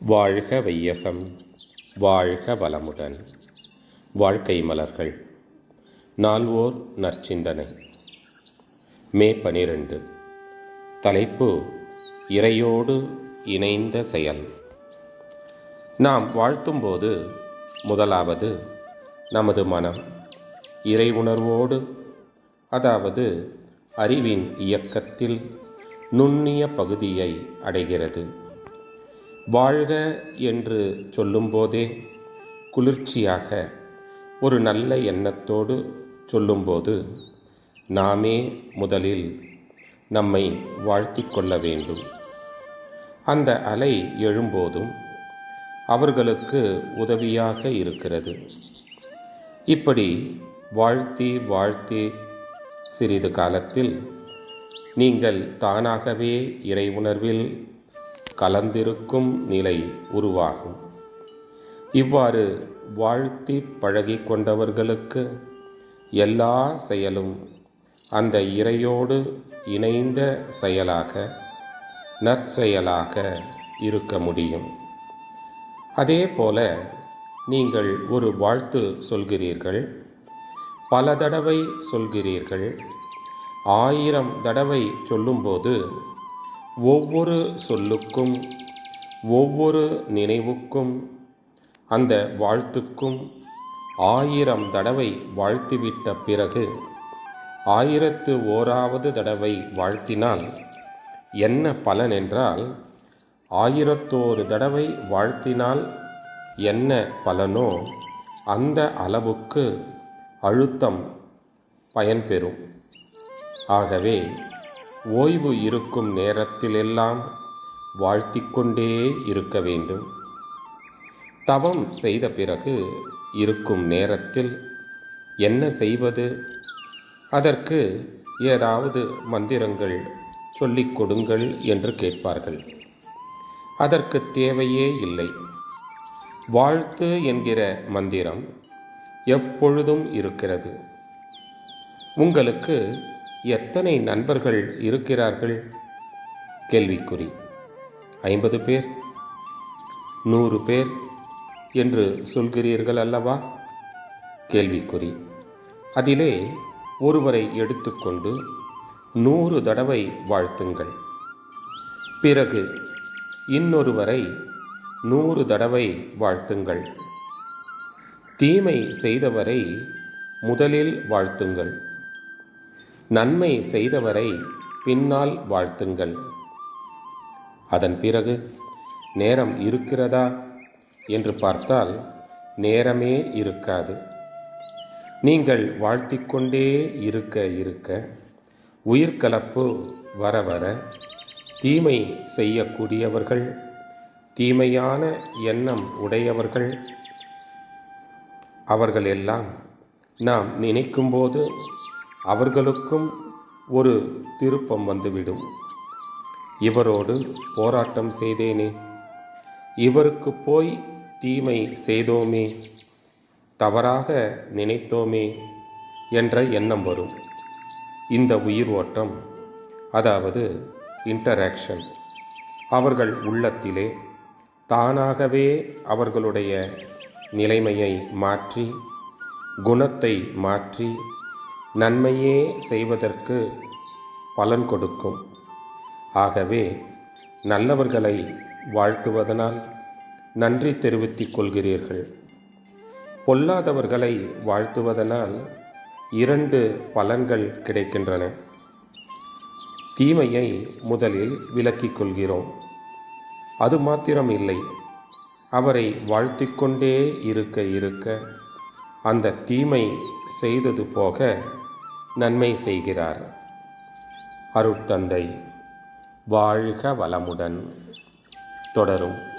வாழ்க வையகம் வாழ்க வளமுடன். வாழ்க்கை மலர்கள் நால்வோர் நற்சிந்தனை. மே பனிரெண்டு. தலைப்பு இறையோடு இணைந்த செயல். நாம் வாழ்த்தும்போது முதலாவது நமது மனம் இறை உணர்வோடு அதாவது அறிவின் இயக்கத்தில் நுண்ணிய பகுதியை அடைகிறது. வாழ்க என்று சொல்லும்போதே குளிர்ச்சியாக ஒரு நல்ல எண்ணத்தோடு சொல்லும்போது நாமே முதலில் நம்மை வாழ்த்தி கொள்ள வேண்டும். அந்த அலை எழும்போதும் அவர்களுக்கு உதவியாக இருக்கிறது. இப்படி வாழ்த்தி வாழ்த்தி சிறிது காலத்தில் நீங்கள் தானாகவே இறை உணர்வில் கலந்திருக்கும் நிலை உருவாகும். இவ்வாறு வாழ்த்தி பழகி கொண்டவர்களுக்கு எல்லா செயலும் அந்த இறையோடு இணைந்த செயலாக நற்செயலாக இருக்க முடியும். அதே போல நீங்கள் ஒரு வாழ்த்து சொல்கிறீர்கள் பல தடவை சொல்கிறீர்கள் ஆயிரம் தடவை சொல்லும்போது ஒவ்வொரு சொல்லுக்கும் ஒவ்வொரு நினைவுக்கும் அந்த வாழ்த்துக்கும் ஆயிரம் தடவை வாழ்த்திவிட்ட பிறகு ஆயிரத்து ஓராவது தடவை வாழ்த்தினால் என்ன பலன் என்றால் ஆயிரத்தோரு தடவை வாழ்த்தினால் என்ன பலனோ அந்த அளவுக்கு அழுத்தம் பயன்பெறும். ஆகவே ஓய்வு இருக்கும் நேரத்திலெல்லாம் வாழ்த்திக்கொண்டே இருக்க வேண்டும். தவம் செய்த பிறகு இருக்கும் நேரத்தில் என்ன செய்வது? அதற்கு ஏதாவது மந்திரங்கள் சொல்லிக் கொடுங்கள் என்று கேட்பார்கள். அதற்கு தேவையே இல்லை. வாழ்த்து என்கிற மந்திரம் எப்பொழுதும் இருக்கிறது. உங்களுக்கு எத்தனை நண்பர்கள் இருக்கிறார்கள்? கேள்விக்குறி. ஐம்பது பேர்? நூறு பேர் என்று சொல்கிறீர்கள் அல்லவா? கேள்விக்குறி. அதிலே ஒருவரை எடுத்துக்கொண்டு நூறு தடவை வாழ்த்துங்கள். பிறகு இன்னொருவரை நூறு தடவை வாழ்த்துங்கள். தீமை செய்தவரை முதலில் வாழ்த்துங்கள். நன்மை செய்தவரை பின்னால் வாழ்த்துங்கள். அதன் பிறகு நேரம் இருக்கிறதா? என்று பார்த்தால் நேரமே இருக்காது. நீங்கள் வாழ்த்திக்கொண்டே இருக்க இருக்க உயிர்கலப்பு வர வர தீமை செய்யக்கூடியவர்கள் தீமையான எண்ணம் உடையவர்கள் அவர்கள் எல்லாம் நாம் நினைக்கும்போது அவர்களுக்கும் ஒரு திருப்பம் வந்துவிடும். இவரோடு போராட்டம் செய்தேனே. இவருக்கு போய் தீமை செய்தோமே. தவறாக நினைத்தோமே என்ற எண்ணம் வரும். இந்த உயிர் ஓட்டம் அதாவது இன்டராக்ஷன் அவர்கள் உள்ளத்திலே தானாகவே அவர்களுடைய நிலைமையை மாற்றி குணத்தை மாற்றி நன்மையே செய்வதற்கு பலன் கொடுக்கும். ஆகவே நல்லவர்களை வாழ்த்துவதனால் நன்றி தெரிவித்துக் கொள்கிறீர்கள். பொல்லாதவர்களை வாழ்த்துவதனால் இரண்டு பலன்கள் கிடைக்கின்றன. தீமையை முதலில் விலக்கிக் கொள்கிறோம். அது மாத்திரம் இல்லை அவரை வாழ்த்திக்கொண்டே இருக்க இருக்க அந்த தீமை செய்தது போக நன்மை செய்கிறார். அருட்தந்தை வாழ்க வளமுடன். தொடரும்.